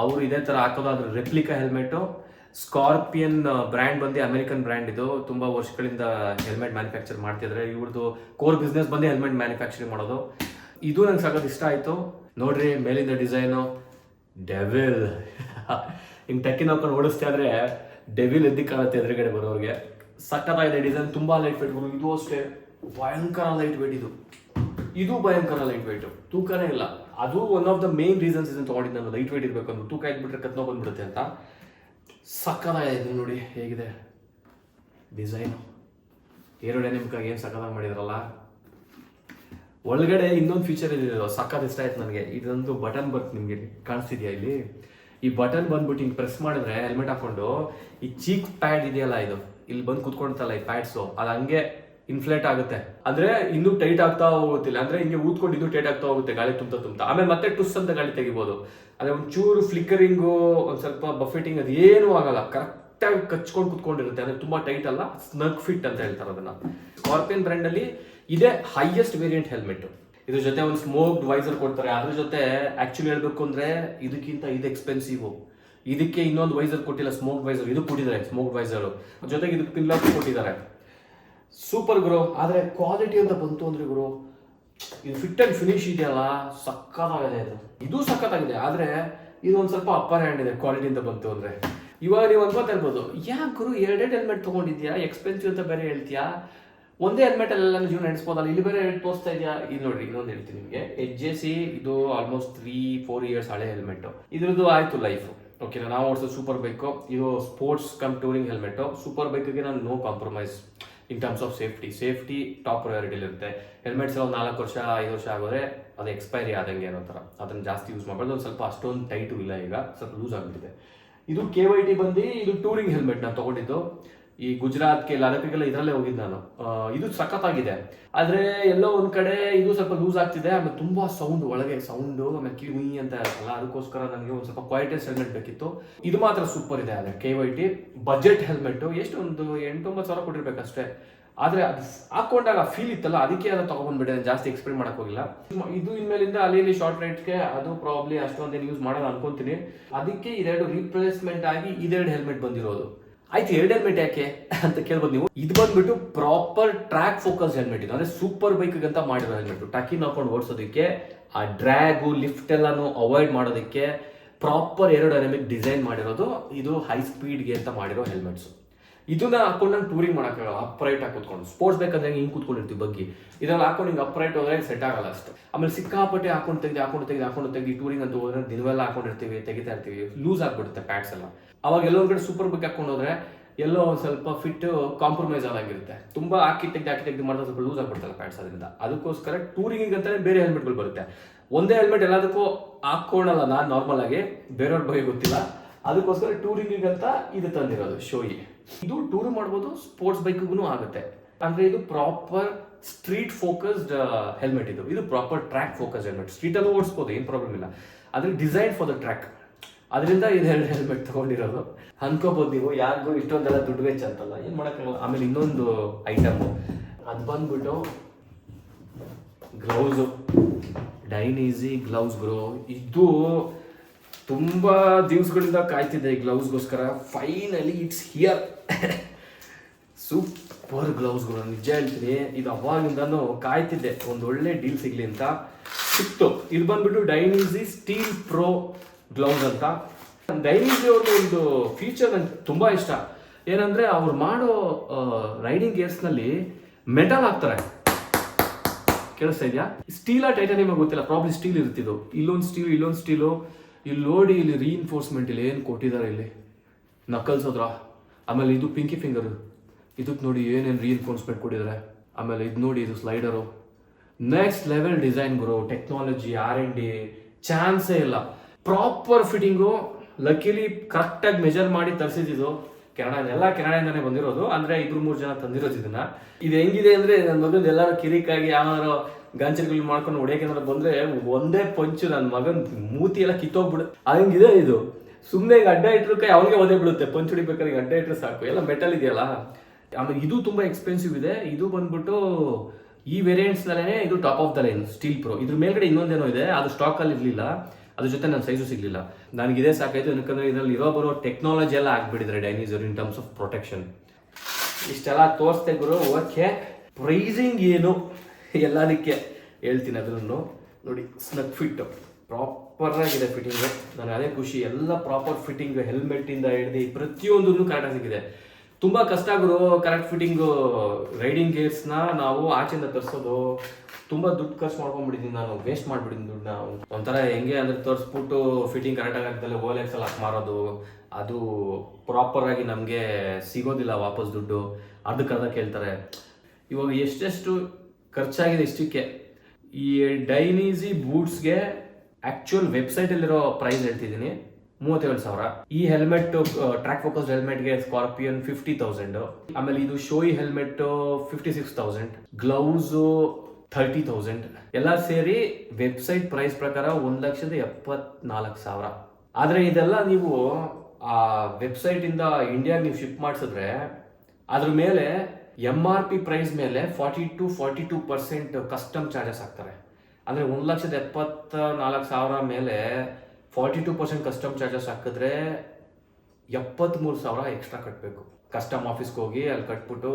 ಅವರು ಇದೇ ತರ ಹಾಕೋದಾದ್ರು ರೆಪ್ಲಿಕಾ ಹೆಲ್ಮೆಟ್ ಸ್ಕಾರ್ಪಿಯನ್ ಬ್ರ್ಯಾಂಡ್ ಬಂದು ಅಮೆರಿಕನ್ ಬ್ರ್ಯಾಂಡ್ ಇದು. ತುಂಬಾ ವರ್ಷಗಳಿಂದ ಹೆಲ್ಮೆಟ್ ಮ್ಯಾನುಫ್ಯಾಕ್ಚರ್ ಮಾಡ್ತಿದ್ದಾರೆ ಇವ್ರದ್ದು ಕೋರ್ ಬಿಸ್ನೆಸ್ ಬಂದು ಹೆಲ್ಮೆಟ್ ಮ್ಯಾನುಫ್ಯಾಕ್ಚರಿಂಗ್ ಮಾಡೋದು. ಇದು ನಂಗೆ ಸಾಕೋದು ಇಷ್ಟ ಆಯ್ತು. ನೋಡ್ರಿ, ಮೇಲಿಂದ ಡಿಸೈನು ಡೆವಿಲ್ ಹಿಂಗ್ ಟೆಕ್ಕಿನ ಹಾಕೊಂಡು ಓಡಿಸ್ತಾ ಇದ್ರೆ ಡೆವಿಲ್ ಎದ್ದಿ ಕಾಣುತ್ತೆ ಎದುರುಗಡೆ ಬರೋರಿಗೆ. ಸಕ್ಕತ್ತಾಗಿದೆ ಡಿಸೈನ್ ತುಂಬಾ ಲೈಟ್ ವೇಟ್ ಇದು ಅಷ್ಟೇ. ಭಯಂಕರ ಲೈಟ್ ವೇಟ್ ಇದು. ಇದು ಭಯಂಕರ ಲೈಟ್ ವೇಟ್ ತೂಕನೇ ಇಲ್ಲ. ಅದು one of the main reasons ಇದನ್ನು ತಗೊಂಡಿದ್ದು ನಾನು ಲೈಟ್ ಇರಬೇಕು ಅಂದ್ರೆ ತೂಕ ಇದ್ಬಿಟ್ರೆ ಕತ್ನೋ ಬಂದ್ಬಿಡುತ್ತೆ ಅಂತ. ಸಕ್ಕದಾಗಿದೆ ನೋಡಿ ಹೇಗಿದೆ. ಡಿಸೈನು ಏರೋಡೈನಮಿಕ್ ಏನು ಸಕ್ಕದಾಗಿ ಮಾಡಿದ್ರಲ್ಲ? ಒಳಗಡೆ ಇನ್ನೊಂದು ಫೀಚರ್ ಇದೆ ಸಕ್ಕತ್ ಇಷ್ಟ ಆಯ್ತು ನನಗೆ. ಇದೊಂದು ಬಟನ್ ಬರುತ್ತೆ ನಿಮಗೆ ಕಾಣಿಸ್ತಿದ್ಯಾ ಇಲ್ಲಿ? ಈ ಬಟನ್ ಬಂದ್ಬಿಟ್ಟು ಹಿಂಗೆ ಪ್ರೆಸ್ ಮಾಡಿದ್ರೆ ಹೆಲ್ಮೆಟ್ ಹಾಕೊಂಡು ಈ ಚೀಕ್ ಪ್ಯಾಡ್ ಇದೆಯಲ್ಲ ಇದು? ಇಲ್ಲಿ ಬಂದು ಕುತ್ಕೊಳ್ತಲ್ಲ ಈ ಪ್ಯಾಡ್ಸು ಅದು ಹಂಗೆ ಇನ್ಫ್ಲೇಟ್ ಆಗುತ್ತೆ. ಅಂದ್ರೆ ಇನ್ನೂ ಟೈಟ್ ಆಗ್ತಾ ಹೋಗುತ್ತಿಲ್ಲ. ಅಂದ್ರೆ ಹಿಂಗೆ ಊದ್ಕೊಂಡು ಇನ್ನೂ ಟೈಟ್ ಆಗ್ತಾ ಹೋಗುತ್ತೆ ಗಾಳಿ ತುಂಬ್ತಾ ತುಂಬ್ತಾ. ಆಮೇಲೆ ಮತ್ತೆ ಟುಸ್ ಅಂತ ಗಾಳಿ ತೆಗಿಬೋದು. ಅದೇ ಒಂಚೂರು ಫ್ಲಿಕ್ಕರಿಂಗು ಒಂದ್ ಸ್ವಲ್ಪ ಬಫೆಟಿಂಗ್ ಅದು ಏನೂ ಆಗಲ್ಲ. ಕರೆಕ್ಟಾಗಿ ಕಚ್ಕೊಂಡು ಕುತ್ಕೊಂಡಿರುತ್ತೆ. ಅಂದ್ರೆ ತುಂಬಾ ಟೈಟ್ ಅಲ್ಲ ಸ್ನಗ್ ಫಿಟ್ ಅಂತ ಹೇಳ್ತಾರೆ ಅದನ್ನ. ಸ್ಕಾರ್ಪಿಯನ್ ಬ್ರ್ಯಾಂಡ್ ಅಲ್ಲಿ ಇದೇ ಹೈಯೆಸ್ಟ್ ವೇರಿಯಂಟ್ ಹೆಲ್ಮೆಟ್ ಇದ್ರ ಜೊತೆ ಒಂದು ಸ್ಮೋಕ್ಡ್ ವೈಸರ್ ಕೊಡ್ತಾರೆ. ಅದ್ರ ಜೊತೆ ಆಕ್ಚುಲಿ ಹೇಳ್ಬೇಕು ಅಂದ್ರೆ ಇದಕ್ಕಿಂತ ಇದು ಎಕ್ಸ್ಪೆನ್ಸಿವ್ ಇದಕ್ಕೆ ಇನ್ನೊಂದು ವೈಸರ್ ಕೊಟ್ಟಿಲ್ಲ ಸ್ಮೋಕ್ ವೈಸರ್ ಇದು ಕೊಟ್ಟಿದ್ದಾರೆ ಸ್ಮೋಕ್ ವೈಸರ್ ಜೊತೆಗೆ ಇದಕ್ಕೆ ಪಿಲ್ಲರ್ ಕೊಟ್ಟಿದ್ದಾರೆ. ಸೂಪರ್ ಗುರು. ಆದ್ರೆ ಕ್ವಾಲಿಟಿ ಅಂತ ಬಂತು ಅಂದ್ರೆ ಗುರು, ಇದು ಫಿಟ್ ಅಂಡ್ ಫಿನಿಶ್ ಇದೆಯಲ್ಲ ಸಕ್ಕತ್ತಾಗಿದೆ ಇದು. ಇದು ಸಕ್ಕತ್ತಾಗಿದೆ ಆದ್ರೆ ಇದು ಒಂದ್ ಸ್ವಲ್ಪ ಅಪ್ಪರ್ ಹ್ಯಾಂಡ್ ಇದೆ ಕ್ವಾಲಿಟಿ ಅಂತ ಬಂತು ಅಂದ್ರೆ. ಇವಾಗ ನೀವು ಅನ್ಕೋತಾ ಇರ್ಬೋದು ಯಾಕೆ ಗುರು ಎರಡೆರಡು ಹೆಲ್ಮೆಟ್ ತಗೊಂಡಿದ್ಯಾ? ಎಕ್ಸ್ಪೆನ್ಸಿವ್ ಅಂತ ಬೇರೆ ಹೇಳ್ತೀಯಾ? ಒಂದೇ ಹೆಲ್ಮೆಟ್ ಅಲ್ಲೆಲ್ಲ ಜೀವನ ನಡೆಸ್ಬೋದಲ್ಲ, ಇಲ್ಲಿ ಬೇರೆ ತೋರಿಸ್ತಾ ಇದೆಯಾ? ಇಲ್ಲಿ ನೋಡ್ರಿ, ಇನ್ನೊಂದು ಹೇಳ್ತೀನಿ ನಿಮಗೆ. ಎಚ್ ಜೆ ಸಿ ಇದು ಆಲ್ಮೋಸ್ಟ್ ತ್ರೀ ಫೋರ್ ಇಯರ್ಸ್ ಹಳೆ ಹೆಲ್ಮೆಟ್ ಇದ್ರದ್ದು ಆಯ್ತು ಲೈಫ್ ಓಕೆನಾ ನಾವು ಓಡಿಸೋದು ಸೂಪರ್ ಬೈಕು ಇದು sports cum touring helmet super ಬೈಕ್ಗೆ ನಾನು no compromise in terms of safety safety top ಪ್ರಯಾರಿಟಿಲಿ ಇರುತ್ತೆ. ಹೆಲ್ಮೆಟ್ಸ್ ಒಂದು ನಾಲ್ಕು ವರ್ಷ, ಐದು ವರ್ಷ ಆಗೋದ್ರೆ ಅದು ಎಕ್ಸ್ಪೈರಿ ಆದಂಗೆ ಅನ್ನೋ ಥರ. ಅದನ್ನು ಜಾಸ್ತಿ ಯೂಸ್ ಮಾಡಬಾರ್ದು. ಒಂದು ಸ್ವಲ್ಪ ಅಷ್ಟೊಂದು ಟೈಟು ಇಲ್ಲ ಈಗ. ಸ್ವಲ್ಪ ಲೂಸ್ ಆಗಿಬಿಟ್ಟಿದೆ. ಇದು ಕೆ ವೈ ಟಿ ಬಂದು ಇದು ಟೂರಿಂಗ್ ಹೆಲ್ಮೆಟ್ ನಾನು ತಗೊಂಡಿದ್ದು. ಈ ಗುಜರಾತ್ಗೆ ಲಡಕ್ಗೆಲ್ಲ ಇದರಲ್ಲೇ ಹೋಗಿದ್ದು ನಾನು. ಇದು ಸಖತ್ತಾಗಿದೆ. ಆದ್ರೆ ಎಲ್ಲೋ ಒಂದು ಕಡೆ ಇದು ಸ್ವಲ್ಪ ಲೂಸ್ ಆಗ್ತಿದೆ, ಆಮೇಲೆ ತುಂಬಾ ಸೌಂಡ್ ಒಳಗೆ ಸೌಂಡ್ ಆಮೇಲೆ ಕಿವಿ ಅಂತ ಇರುತ್ತಲ್ಲ, ಅದಕ್ಕೋಸ್ಕರ ನನಗೆ ಒಂದು ಸ್ವಲ್ಪ ಕ್ವಾಲಿಟೇಸ್ ಹೆಲ್ಮೆಟ್ ಬೇಕಿತ್ತು. ಇದು ಮಾತ್ರ ಸೂಪರ್ ಇದೆ ಅದೇ K Y T budget helmet ಎಷ್ಟು ಒಂದು ಎಂಟೊಂಬತ್ತು ಸಾವಿರ ಕೊಟ್ಟಿರ್ಬೇಕಷ್ಟೇ. ಆದ್ರೆ ಅದು ಹಾಕೊಂಡಾಗ ಫೀಲ್ ಇತ್ತಲ್ಲ, ಅದಕ್ಕೆ ಅದು ನಾನು ಜಾಸ್ತಿ ಎಕ್ಸ್ಪ್ಲೇನ್ ಮಾಡಕ್ ಹೋಗಿಲ್ಲ ಇದು ಇನ್ಮೇಲಿಂದ ಅಲ್ಲಿ ಇಲ್ಲಿ ಶಾರ್ಟ್ ರೇಟ್ಗೆ ಅದು ಪ್ರಾಬ್ಲಿ ಅಷ್ಟೊಂದೇನು ಯೂಸ್ ಮಾಡೋದು ಅನ್ಕೊಂತೀನಿ. ಅದಕ್ಕೆ ಇದೆರಡು ರೀಪ್ಲೇಸ್ಮೆಂಟ್ ಆಗಿ ಇದೆರಡು ಹೆಲ್ಮೆಟ್ ಬಂದಿರೋದು. ಆಯ್ತು, ಎರಡು ಹೆಲ್ಮೆಟ್ ಯಾಕೆ ಅಂತ ಕೇಳ್ಬೋದು ನೀವು. ಇದು ಬಂದ್ಬಿಟ್ಟು ಪ್ರಾಪರ್ ಟ್ರ್ಯಾಕ್ ಫೋಕಸ್ ಹೆಲ್ಮೆಟ್ ಇದು. ಅಂದ್ರೆ ಸೂಪರ್ ಬೈಕ್ ಅಂತ ಮಾಡಿರೋ ಹೆಲ್ಮೆಟ್ ಟಕಿನ್ ಹಾಕೊಂಡು ಓಡಿಸೋದಕ್ಕೆ, ಆ ಡ್ರ್ಯಾಗು ಲಿಫ್ಟ್ ಎಲ್ಲಾನು ಅವಾಯ್ಡ್ ಮಾಡೋದಕ್ಕೆ ಪ್ರಾಪರ್ ಎರಡು ಡೈನಮಿಕ್ ಡಿಸೈನ್ ಮಾಡಿರೋದು ಇದು ಹೈ ಸ್ಪೀಡ್ಗೆ ಅಂತ ಮಾಡಿರೋ ಹೆಲ್ಮೆಟ್ಸ್ ಇದನ್ನ ಹಾಕೊಂಡು ನಂಗೆ ಟೂರಿಂಗ್ ಮಾಡೋಕ್ಕಾಗಲ್ಲ ಅಪ್ರೈಟ್ ಆಗಿ ಕುತ್ಕೊಂಡು. ಸ್ಪೋರ್ಟ್ಸ್ ಬೇಕಂದ್ರೆ ಹಿಂಗೆ ಕೂತ್ಕೊಂಡಿರ್ತೀವಿ ಬಗ್ಗೆ. ಇದನ್ನ ಹಾಕೊಂಡು ಹಿಂಗೆ ಅಪ್ರೈಟ್ ಹೋದ್ರೆ ಸೆಟ್ ಆಗಲ್ಲ ಅಷ್ಟು. ಆಮೇಲೆ ಸಿಕ್ಕಾಪಟ್ಟೆ ಹಾಕೊಂಡು ತೆಗೆದು, ಹಾಕೊಂಡು ತೆಗ್ದು ಹಾಕೊಂಡು ತೆಗ್ದು ಟೂರಿಂಗ್ ಅಂತ ಹೋದ್ರೆ ದಿನವೆಲ್ಲ ಹಾಕೊಂಡಿರ್ತೀವಿ, ತೆಗಿತಾ ಇರ್ತೀವಿ. ಲೂಸ್ ಆಗ್ಬಿಡುತ್ತೆ ಪ್ಯಾಟ್ಸ್ ಎಲ್ಲ. ಅವಾಗ ಎಲ್ಲೋ ಕಡೆ ಸೂಪರ್ ಬುಕ್ ಹಾಕೊಂಡು ಹೋದ್ರೆ ಎಲ್ಲೋ ಒಂದು ಸ್ವಲ್ಪ ಫಿಟ್ ಕಾಂಪ್ರಮೈಸ್ ಆಗಿರುತ್ತೆ ತುಂಬಾ ಹಾಕಿ ತೆಗ್ದು ಹಾಕಿ ತೆಗ್ದು ಮಾಡಿದ್ರೆ ಸ್ವಲ್ಪ ಲೂಸ್ ಆಗ್ಬಿಡ್ತಲ್ಲ ಪ್ಯಾಟ್ಸ್ ಅದರಿಂದ. ಅದಕ್ಕೋಸ್ಕರ ಟೂರಿಂಗ್ ಅಂತ ಬೇರೆ ಹೆಲ್ಮೆಟ್ಗಳು ಬರುತ್ತೆ. ಒಂದೇ ಹೆಲ್ಮೆಟ್ ಎಲ್ಲದಕ್ಕೂ ಹಾಕೊಳ್ಳಲ್ಲ ನಾನು ನಾರ್ಮಲ್ ಆಗಿ. ಬೇರೆಯವ್ರ ಬಗ್ಗೆ ಗೊತ್ತಿಲ್ಲ. ಅದಕ್ಕೋಸ್ಕರ ಟೂರಿಂಗ್ ಅಂತ ಇದು ತಂದಿರೋದು ಶೋಯಿ ಇದು ಟೂರ್ ಮಾಡ್ಬೋದು ಸ್ಪೋರ್ಟ್ಸ್ ಬೈಕ್ಗೂ ಆಗುತ್ತೆ. ಅಂದ್ರೆ ಇದು ಪ್ರಾಪರ್ ಸ್ಟ್ರೀಟ್ ಫೋಕಸ್ಡ್ ಹೆಲ್ಮೆಟ್ ಇದು. ಇದು proper track focus helmet street ಅಲ್ಲೂ ಓಡಿಸ್ಬೋದು, ಏನು ಪ್ರಾಬ್ಲಮ್ ಇಲ್ಲ. ಅದ್ರಲ್ಲಿ ಡಿಸೈನ್ ಫಾರ್ ದ ಟ್ರ್ಯಾಕ್ ಅದರಿಂದ ಇದು ಎರಡು ಹೆಲ್ಮೆಟ್ ತಗೊಂಡಿರೋದು. ಅನ್ಕೋಬಹುದು ನೀವು, ಯಾರಿಗೂ ಇಷ್ಟೊಂದೆಲ್ಲ ದುಡ್ಡು ವೆಚ್ಚ ಅಂತಲ್ಲ. ಏನ್ ಮಾಡೋಕ್ಕಾಗಲ್ಲ. ಆಮೇಲೆ ಇನ್ನೊಂದು ಐಟಮ್ ಅದು ಬಂದ್ಬಿಟ್ಟು ಗ್ಲೌಸು ಡೈನೀಸಿ ಗ್ಲೌಸ್ ಗ್ರೋ ಇದು ತುಂಬಾ ದಿವಸಗಳಿಂದ ಕಾಯ್ತಿದೆ ಈ ಗ್ಲೌಸ್ಗೋಸ್ಕರ ಫೈನಲಿ ಇಟ್ಸ್ ಹಿಯರ್ ಸೂಪರ್ ಗ್ಲೌಸ್ಗಳು ನಿಜ ಹೇಳ್ತೀನಿ. ಇದು ಅವಾಗಿಂದನೂ ಕಾಯ್ತಿದ್ದೆ. ಒಂದು ಒಳ್ಳೆ ಡೀಲ್ ಸಿಗ್ಲಿ ಅಂತ. ಸಿಕ್ತು. ಇದು ಬಂದ್ಬಿಟ್ಟು ಡೈನೀಸಿ ಸ್ಟೀಲ್ ಪ್ರೋ ಗ್ಲೌಸ್ ಅಂತ. ಡೈನೀಸಿ ಅವ್ರದ್ದು ಒಂದು ಫೀಚರ್ ನಂಗೆ ತುಂಬಾ ಇಷ್ಟ. ಏನಂದ್ರೆ ಅವ್ರು ಮಾಡೋ ರೈಡಿಂಗ್ ಗೇರ್ಸ್ನಲ್ಲಿ ಮೆಟಲ್ ಹಾಕ್ತಾರೆ. ಕೇಳಿಸ್ತಾ ಇದೆಯಾ? ಸ್ಟೀಲ ಟೈಟಾನಿಯಮ್ ಗೊತ್ತಿಲ್ಲ. ಪ್ರಾಬ್ಲಿ ಸ್ಟೀಲ್ ಇರ್ತಿದ್ದು ಇಲ್ಲೊಂದು ಸ್ಟೀಲ್ ಇಲ್ಲೊಂದು ಸ್ಟೀಲು ಇಲ್ಲಿ ನೋಡಿ, ಇಲ್ಲಿ ರೀಇನ್ಫೋರ್ಸ್ಮೆಂಟ್ ಇಲ್ಲಿ ಏನು ಕೊಟ್ಟಿದ್ದಾರೆ ಇಲ್ಲಿ. ನಕಲ್ಸೋದ್ರ ಆಮೇಲೆ ಇದು ಪಿಂಕಿ ಫಿಂಗರ್. ಇದಕ್ಕೆ ನೋಡಿ ಏನೇನು ರೀಇನ್ಫೋರ್ಸ್ಮೆಂಟ್ ಕೊಟ್ಟಿದ್ದಾರೆ ಆಮೇಲೆ ಇದು ನೋಡಿ ಇದು ಸ್ಲೈಡರು ನೆಕ್ಸ್ಟ್ ಲೆವೆಲ್ ಡಿಸೈನ್ ಗುರು ಟೆಕ್ನಾಲಜಿ ಆರ್ ಎನ್ ಡಿ ಚಾನ್ಸೇ ಇಲ್ಲ. ಪ್ರಾಪರ್ ಫಿಟ್ಟಿಂಗು ಲಕ್ಕಿಲಿ ಕರೆಕ್ಟಾಗಿ ಮೆಜರ್ ಮಾಡಿ ತರಿಸಿದ್ದು ಕೆನಡಾ ಎಲ್ಲ ಕೆನಡಾಯಿಂದಾನೇ ಬಂದಿರೋದು. ಅಂದ್ರೆ ಇಬ್ಬರು ಮೂರು ಜನ ತಂದಿರೋದು ಇದನ್ನ. ಇದು ಹೆಂಗಿದೆ ಅಂದ್ರೆ ನನ್ನ ಮಗನ ಎಲ್ಲರೂ ಕಿರಿಕಾಗಿ ಯಾರು ಗಂಚಲ್ಗಳು ಮಾಡ್ಕೊಂಡು ಹೊಡೆಯೋಕೆ ಬಂದ್ರೆ ಒಂದೇ ಪಂಚು ನನ್ನ ಮಗನ್ ಮೂತಿ ಎಲ್ಲ ಕಿತ್ತೋಗ್ಬಿಡು. ಹಂಗಿದೆ ಇದು? ಸುಮ್ಮನೆ ಈಗ ಅಡ್ಡ ಇಟ್ಟರು ಕೈ ಅವನಿಗೆ ಒದೆ ಬಿಡುತ್ತೆ ಪಂಚ್ ಹೊಡಿಬೇಕಾದ್ರೆ ಈಗ ಅಡ್ಡ ಇಟ್ಟರೆ ಸಾಕು. ಎಲ್ಲ ಮೆಟಲ್ ಇದೆಯಲ್ಲ? ಆಮೇಲೆ ಇದು ತುಂಬ ಎಕ್ಸ್ಪೆನ್ಸಿವ್ ಇದೆ. ಇದು ಬಂದ್ಬಿಟ್ಟು ಈ ವೇರಿಯಂಟ್ಸ್ ನಲ್ಲೇ ಇದು top of the line Steel Pro ಇದ್ರ ಮೇಲ್ಗಡೆ ಇನ್ನೊಂದೇನೋ ಇದೆ. ಅದು ಸ್ಟಾಕ್ ಅಲ್ಲಿ ಇರ್ಲಿಲ್ಲ. ಅದ್ರ ಜೊತೆ ನನ್ನ ಸೈಜು ಸಿಗ್ಲಿಲ್ಲ. ನನಗೆ ಇದೇ ಸಾಕಾಯ್ತು. ಯಾಕಂದ್ರೆ ಇದರಲ್ಲಿ ಇರೋ ಬರೋ ಟೆಕ್ನಾಲಜಿ ಎಲ್ಲ ಆಗ್ಬಿಡಿದ್ರೆ ಡೈನೀಸರ್ ಇನ್ ಟರ್ಮ್ಸ್ ಆಫ್ ಪ್ರೊಟೆಕ್ಷನ್ ಇಷ್ಟೆಲ್ಲ ತೋರಿಸ್ತೆ ಗುರು. ಓಕೆ. ಪ್ರೈಸಿಂಗ್ ಏನು? ಎಲ್ಲದಕ್ಕೆ ಹೇಳ್ತೀನಿ ಅದನ್ನು. ನೋಡಿ ಸ್ನಗ್ ಫಿಟ್ ಪ್ರಾಪರ್ ಆಗಿದೆ ಫಿಟ್ಟಿಂಗ್ ನನಗೆ ಅದೇ ಖುಷಿ. ಎಲ್ಲ ಪ್ರಾಪರ್ ಫಿಟ್ಟಿಂಗ್ ಹೆಲ್ಮೆಟ್ ಇಂದ ಹಿಡಿದು ಪ್ರತಿಯೊಂದನ್ನು ಕರೆಕ್ಟ್ ಸಿಗಿದೆ ತುಂಬಾ ಕಷ್ಟ ಗುರು ಕರೆಕ್ಟ್ ಫಿಟ್ಟಿಂಗ್ ರೈಡಿಂಗ್ ಗೇರ್ಸ್ನ ನಾವು ಆಚೆಯಿಂದ ತರಿಸೋದು. ತುಂಬಾ ದುಡ್ಡು ಖರ್ಚು ಮಾಡ್ಕೊಂಡ್ಬಿಟ್ಟಿದ್ದೀನಿ ನಾನು. ವೇಸ್ಟ್ ಮಾಡ್ಬಿಟ್ಟಿದ್ದೀನಿ ದುಡ್ಡನ್ನ. ಒಂಥರ ಹೆಂಗೆ ಅಂದ್ರೆ ತರಿಸ್ಬಿಟ್ಟು ಫಿಟ್ಟಿಂಗ್ ಕರೆಕ್ಟಾಗಿ ಆಗ್ದಲೆ ಓಲೆಕ್ಸ್ ಎಲ್ಲ ಹಾಕಿ ಮಾರೋದು. ಅದು ಪ್ರಾಪರ್ ಆಗಿ ನಮಗೆ ಸಿಗೋದಿಲ್ಲ ವಾಪಸ್ ದುಡ್ಡು. ಅರ್ಧಕ್ಕೆ ಅರ್ಧ ಕೇಳ್ತಾರೆ. ಇವಾಗ ಎಷ್ಟೆಷ್ಟು ಖರ್ಚಾಗಿದೆ ಇಷ್ಟಕ್ಕೆ. ಈ ಡೈನೀಸಿ ಬೂಟ್ಸ್ಗೆ ಆಕ್ಚುಯಲ್ ವೆಬ್ಸೈಟಲ್ಲಿರೋ ಪ್ರೈಸ್ ಹೇಳ್ತಿದ್ದೀನಿ. ಮೂವತ್ತೇಳು ಸಾವಿರ. ಈ ಹೆಲ್ಮೆಟ್ ಟ್ರ್ಯಾಕ್ ಫೋಕಸ್ ಹೆಲ್ಮೆಟ್ಗೆ ಸ್ಕಾರ್ಪಿಯನ್ ಫಿಫ್ಟಿ ತೌಸಂಡ್ ಆಮೇಲೆ ಇದು Shoei helmet fifty six thousand gloves thirty thousand ಎಲ್ಲ ಸೇರಿ ವೆಬ್ಸೈಟ್ ಪ್ರೈಸ್ ಪ್ರಕಾರ ಒಂದ್ ಲಕ್ಷದ ಎಪ್ಪತ್ನಾಲ್ಕು ಸಾವಿರ. ಆದ್ರೆ ಇದೆಲ್ಲ ನೀವು, ಆ ವೆಬ್ಸೈಟ್ ಇಂದ ಇಂಡಿಯಾಗೆ ನೀವು ಶಿಪ್ ಮಾಡಿಸಿದ್ರೆ, ಅದ್ರ ಮೇಲೆ ಎಂ ಆರ್ ಪಿ ಪ್ರೈಸ್ ಮೇಲೆ forty two forty two percent custom charges ಹಾಕ್ತಾರೆ. ಅಂದ್ರೆ ಒಂದ್ ಲಕ್ಷದ ಎಪ್ಪತ್ತ ನಾಲ್ಕು ಸಾವಿರ ಮೇಲೆ forty two percent custom charges ಹಾಕಿದ್ರೆ ಎಪ್ಪತ್ಮೂರು ಸಾವಿರ ಎಕ್ಸ್ಟ್ರಾ ಕಟ್ಟಬೇಕು ಕಸ್ಟಮ್ ಆಫೀಸ್ಗೆ ಹೋಗಿ ಅಲ್ಲಿ ಕಟ್ಬಿಟ್ಟು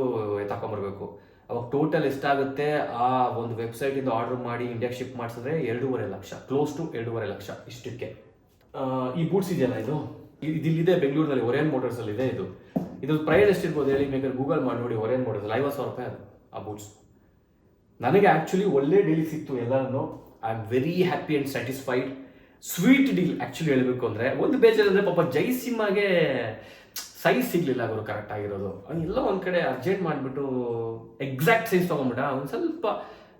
ತಗೊಂಬರ್ಬೇಕು ಅವಾಗ ಟೋಟಲ್ ಎಷ್ಟಾಗುತ್ತೆ ಆ ಒಂದು ವೆಬ್ಸೈಟ್ ಇಂದ ಆರ್ಡರ್ ಮಾಡಿ ಇಂಡಿಯಾಗೆ ಶಿಪ್ ಮಾಡಿಸಿದ್ರೆ ಎರಡೂವರೆ ಲಕ್ಷ ಕ್ಲೋಸ್ ಟು ಎರಡೂವರೆ ಲಕ್ಷ ಇಷ್ಟಕ್ಕೆ. ಈ ಬೂಟ್ಸ್ ಇದೆಯಲ್ಲ ಇದು? ಇದಿಲ್ಲಿದೆ ಬೆಂಗಳೂರಿನಲ್ಲಿ ಒರೇನ್ ಮೋಟರ್ಸಲ್ಲಿ ಇದೆ. ಇದು ಇದ್ರ ಪ್ರೈಸ್ ಎಷ್ಟಿರ್ಬೋದು ಹೇಳಿ? ಬೇಕಾದ್ರೆ ಗೂಗಲ್ ಮಾಡಿ ನೋಡಿ ಒರೇನ್ ಮೋಟರ್ಸ್ ಐವತ್ತು ಸಾವಿರ ರೂಪಾಯಿ ಅದು ಆ ಬೂಟ್ಸ್ ನನಗೆ ಆಕ್ಚುಲಿ ಒಳ್ಳೆ ಡೀಲ್ ಸಿಕ್ತು ಎಲ್ಲಾನು I am very happy and satisfied sweet deal actually ಹೇಳಬೇಕು ಅಂದ್ರೆ, ಒಂದು ಬೇಜಾರು ಅಂದರೆ ಪಾಪ ಜೈಸಿಮ್ಮಾಗೆ ಸೈಜ್ ಸಿಗ್ಲಿಲ್ಲ ಅವರು ಕರೆಕ್ಟ್ ಆಗಿರೋದು. ಎಲ್ಲೋ ಒಂದ್ ಕಡೆ ಅರ್ಜೆಂಟ್ ಮಾಡ್ಬಿಟ್ಟು ಎಕ್ಸಾಕ್ಟ್ ಸೈಜ್ ತಗೊಂಡ್ಬಿಟ್ಟ. ಒಂದು ಸ್ವಲ್ಪ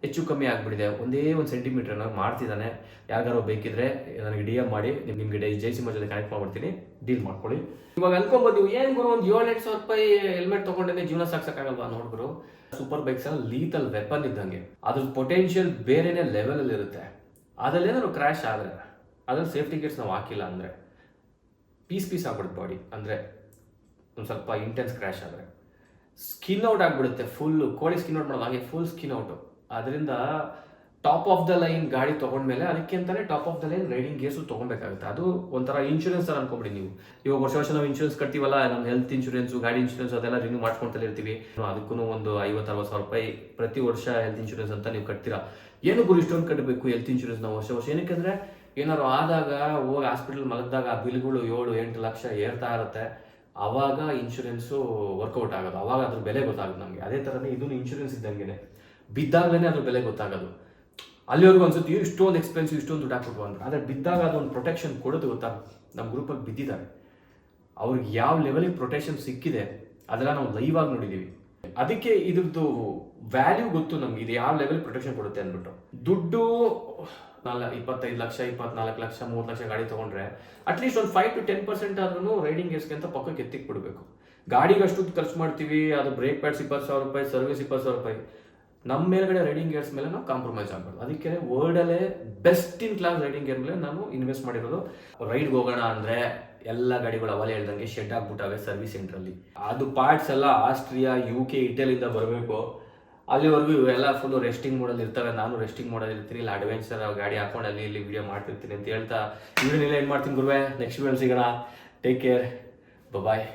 ಹೆಚ್ಚು ಕಮ್ಮಿ ಆಗಿಬಿಟ್ಟಿದೆ. ಒಂದೇ ಒಂದು ಸೆಂಟಿಮೀಟರ್ ಮಾಡ್ತಿದ್ದಾನೆ. ಯಾರಿಗಾರು ಬೇಕಿದ್ರೆ ನನಗೆ ಡಿ ಎಂ ಮಾಡಿ, ನಿಮ್- ನಿಮ್ಗೆ ಡೈ ಜೈ ಸಿಂಹ ಜೊತೆ ಕನೆಕ್ಟ್ ಮಾಡ್ಬಿಡ್ತೀನಿ. ಡೀಲ್ ಮಾಡ್ಕೊಳ್ಳಿ. ಇವಾಗ ಅನ್ಕೊಂಬೋದು ನೀವು ಏನು ಗುರು, ಒಂದು ಏಳು ಎಂಟು ಸಾವಿರ ರೂಪಾಯಿ ಹೆಲ್ಮೆಟ್ ತೊಗೊಂಡೇ ಜೀವನ ಸಾಕ್ಸಕ್ಕಾಗಲ್ವಾ ನೋಡ್ಗುರು ಸೂಪರ್ ಬೈಕ್ಸ್ ಎಲ್ಲ ಲೀತಲ್ ವೆಪನ್ ಇದ್ದಂಗೆ. ಅದ್ರ ಪೊಟೆನ್ಷಿಯಲ್ ಬೇರೆನೇ ಲೆವೆಲ್ ಅಲ್ಲಿ ಇರುತ್ತೆ. ಅದ್ರಲ್ಲಿ ಏನಾದ್ರು ಕ್ರ್ಯಾಶ್ ಆದ್ರೆ, ಅದ್ರಲ್ಲಿ ಸೇಫ್ಟಿ ಕಿಟ್ಸ್ ನಾವು ಹಾಕಿಲ್ಲ ಅಂದ್ರೆ ಪೀಸ್ ಪೀಸ್ ಆಗ್ಬಿಡುತ್ತೆ ಬಾಡಿ ಅಂದರೆ ಒಂದು ಸ್ವಲ್ಪ ಇಂಟೆನ್ಸ್ ಕ್ರ್ಯಾಶ್ ಆದರೆ. ಸ್ಕಿನ್ ಔಟ್ ಆಗಿಬಿಡುತ್ತೆ ಫುಲ್ಲು ಕೋಳಿ ಸ್ಕಿನ್ ಔಟ್ ಮಾಡೋದು, ಹಾಗೆ ಫುಲ್ ಸ್ಕಿನ್ ಔಟು ಅದರಿಂದ ಟಾಪ್ ಆಫ್ ದ ಲೈನ್ ಗಾಡಿ ತೊಗೊಂಡ್ಮೇಲೆ ಅದಕ್ಕೆ ಅಂತಾನೆ top of the line riding gears ತೊಗೊಬೇಕಾಗುತ್ತೆ. ಅದು ಒಂಥರ ಇನ್ಶೂರೆನ್ಸ್ ಥರ ಅನ್ಕೊಬಿಡಿ ನೀವು. ಇವಾಗ ವರ್ಷ ವರ್ಷ ನಾವು ಇನ್ಶೂರೆನ್ಸ್ ಕಟ್ತೀವಲ್ಲ ನಮ್ಮ ಹೆಲ್ತ್ ಇನ್ಶೂರೆನ್ಸು ಗಾಡಿ ಇನ್ಶೂರೆನ್ಸ್ ಅದೆಲ್ಲ ರಿನ್ಯೂ ಮಾಡ್ಕೊಳ್ತಲೇ ಇರ್ತೀವಿ. ಅದಕ್ಕೂ ಒಂದು ಐವತ್ತು ಅರವತ್ತು ಸಾವಿರ ರೂಪಾಯಿ ಪ್ರತಿ ವರ್ಷ ಹೆಲ್ತ್ ಇನ್ಶೂರೆನ್ಸ್ ಅಂತ ನೀವು ಕಟ್ತೀರಾ? ಏನು ಗುರು ಇಷ್ಟೊಂದು ಕಟ್ಟಬೇಕು ಹೆಲ್ತ್ ಇನ್ಶೂರೆನ್ಸ್ ನಾವು ವರ್ಷ ವರ್ಷ? ಏನಕ್ಕೆ ಏನಾದ್ರು ಆದಾಗ ಹೋಗಿ ಹಾಸ್ಪಿಟಲ್ ಮಲಗಿದಾಗ ಆ ಬಿಲ್ಗಳು ಏಳು, ಎಂಟು ಲಕ್ಷ ಏರ್ತಾ ಇರುತ್ತೆ. ಅವಾಗ ಇನ್ಶೂರೆನ್ಸು ವರ್ಕೌಟ್ ಆಗೋದು. ಅವಾಗ ಅದ್ರ ಬೆಲೆ ಗೊತ್ತಾಗುತ್ತೆ ನಮಗೆ. ಅದೇ ಥರನೇ ಇದೂ ಇನ್ಶೂರೆನ್ಸ್ ಇದ್ದಂಗೆ ಬಿದ್ದಾಗಲೇ ಅದ್ರ ಬೆಲೆ ಗೊತ್ತಾಗೋದು. ಅಲ್ಲಿವರೆಗೂ ಅನ್ಸುತ್ತೆ, "ಇವ್ರು ಇಷ್ಟೊಂದು ಎಕ್ಸ್ಪೆನ್ಸಿವ್ ಇಷ್ಟೊಂದು ದುಡ್ಡು ಹಾಕ್ಬಿಟ್ಟು ಅಂತ ಆದರೆ ಬಿದ್ದಾಗ ಅದೊಂದು ಪ್ರೊಟೆಕ್ಷನ್ ಕೊಡೋದು ಗೊತ್ತಾ? ನಮ್ಮ ಗ್ರೂಪಲ್ಲಿ ಬಿದ್ದಿದ್ದಾರೆ. ಅವ್ರಿಗೆ ಯಾವ ಲೆವೆಲಿಗೆ ಪ್ರೊಟೆಕ್ಷನ್ ಸಿಕ್ಕಿದೆ, ಅದೆಲ್ಲ ನಾವು ಲೈವ್ ಆಗಿ ನೋಡಿದ್ದೀವಿ ಅದಕ್ಕೆ ಇದ್ರದ್ದು ವ್ಯಾಲ್ಯೂ ಗೊತ್ತು ನಮ್ಗೆ, ಇದು ಯಾವ ಲೆವೆಲ್ ಪ್ರೊಟೆಕ್ಷನ್ ಕೊಡುತ್ತೆ ಅಂದ್ಬಿಟ್ಟು. ದುಡ್ಡು, ನಾಲ್ ಇಪ್ಪತ್ತೈದು ಲಕ್ಷ, ಇಪ್ಪತ್ನಾಲ್ಕು ಲಕ್ಷ ಮೂರು ಲಕ್ಷ ಗಾಡಿ ತಗೊಂಡ್ರೆ ಅಟ್ಲೀಸ್ಟ್ ಒಂದು ಫೈವ್ ಟು ಟೆನ್ ಪರ್ಸೆಂಟ್ ಆದ್ರೂ ರೈಡಿಂಗ್ ಗೇರ್ಸ್ಗೆ ಅಂತ ಪಕ್ಕಕ್ಕೆ ಎತ್ತಿಕ್ ಬಿಡಬೇಕು ಗಾಡಿಗೆ ಅಷ್ಟು ಖರ್ಚು ಮಾಡ್ತೀವಿ, ಅದು ಬ್ರೇಕ್ ಪ್ಯಾಡ್ಸ್ ಇಪ್ಪತ್ತು ಸಾವಿರ ರೂಪಾಯಿ ಸರ್ವಿಸ್ ಇಪ್ಪತ್ತು ಸಾವಿರ ರೂಪಾಯಿ. ನಮ್ಮ ಮೇಲ್ಗಡೆ ರೈಡಿಂಗ್ ಗೇರ್ಸ್ ಮೇಲೆ ನಾವು ಕಾಂಪ್ರಮೈಸ್ ಆಗ್ಬಾರ್ದು. ಅದಕ್ಕೆ ವರ್ಲ್ಡಲ್ಲೇ best in class riding gear ಮೇಲೆ ನಾನು ಇನ್ವೆಸ್ಟ್ ಮಾಡಿರೋದು ರೈಡ್ಗೆ ಹೋಗೋಣ ಅಂದ್ರೆ ಎಲ್ಲ ಗಾಡಿಗಳು ಅವಲೇ ಹೇಳ್ದಂಗೆ ಶೆಡ್ ಆಗ್ಬಿಟ್ಟಾವೆ ಸರ್ವಿಸ್ ಸೆಂಟ್ರಲ್ಲಿ ಅದು ಪಾರ್ಟ್ಸ್ ಎಲ್ಲ ಆಸ್ಟ್ರಿಯಾ ಯು ಕೆ ಇಟಲಿಯಿಂದ ಬರಬೇಕು. ಅಲ್ಲಿವರೆಗೂ ಇವೆಲ್ಲ ಫುಲ್ ರೆಸ್ಟಿಂಗ್ ಮೋಡಲ್ಲಿ ಇರ್ತವೆ. ನಾನು ರೆಸ್ಟಿಂಗ್ ಮೋಡಲ್ಲಿ ಇರ್ತೀನಿ. ಇಲ್ಲ ಅಡ್ವೆಂಚರ್ ಗಾಡಿ ಹಾಕೊಂಡು ಅಲ್ಲಿ ಇಲ್ಲಿ ವಿಡಿಯೋ ಮಾಡ್ತಿರ್ತೀನಿ ಅಂತ ಹೇಳ್ತಾ ವಿಡಿಯೋನೆಲ್ಲ ಏನು ಮಾಡ್ತೀನಿ ಗುರುವೆ? ನೆಕ್ಸ್ಟ್ ವಿಡಿಯೋ ಸಿಗೋಣ. Take care bye